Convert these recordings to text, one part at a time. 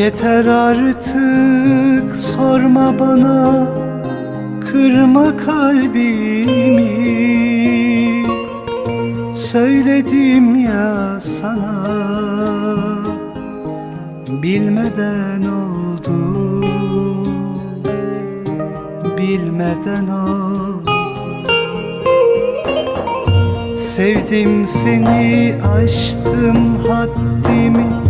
Yeter artık sorma bana Kırma kalbimi. Söyledim ya sana Bilmeden oldu. Bilmeden oldu. Sevdim seni aştım haddimi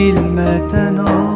Bilmeden oldu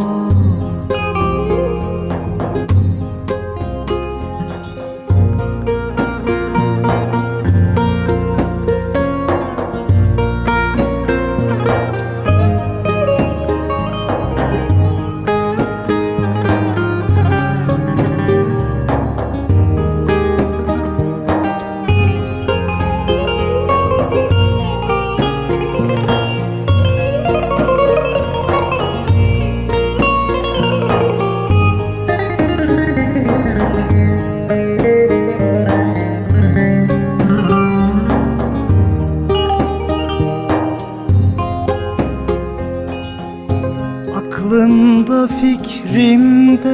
Aklımda fikrimde.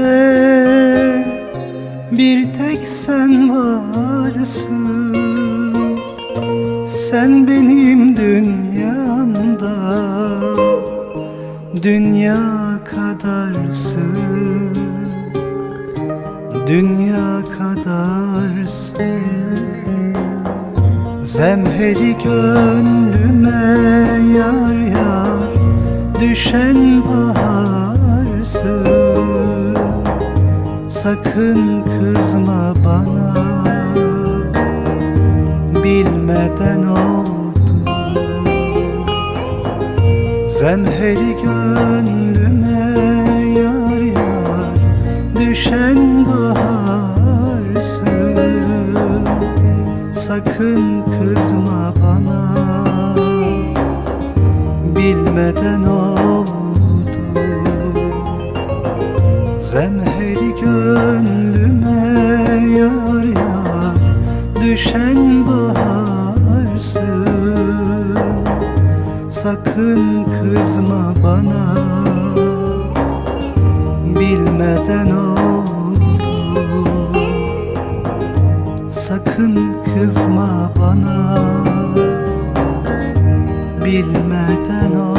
Bir tek sen varsın. Sen benim dünyamda. Dünya kadarsın. Dünya kadarsın. Zemheri gönlüme yar yar Düşen baharsın. Sakın kızma bana. Bilmeden oldu. Zemheri gönlüme yar yar Düşen baharsın. Sakın kızma bana. Bilmeden oldu Sakın kızma bana. Bilmeden oldu. Sakın kızma bana. Bilmeden oldu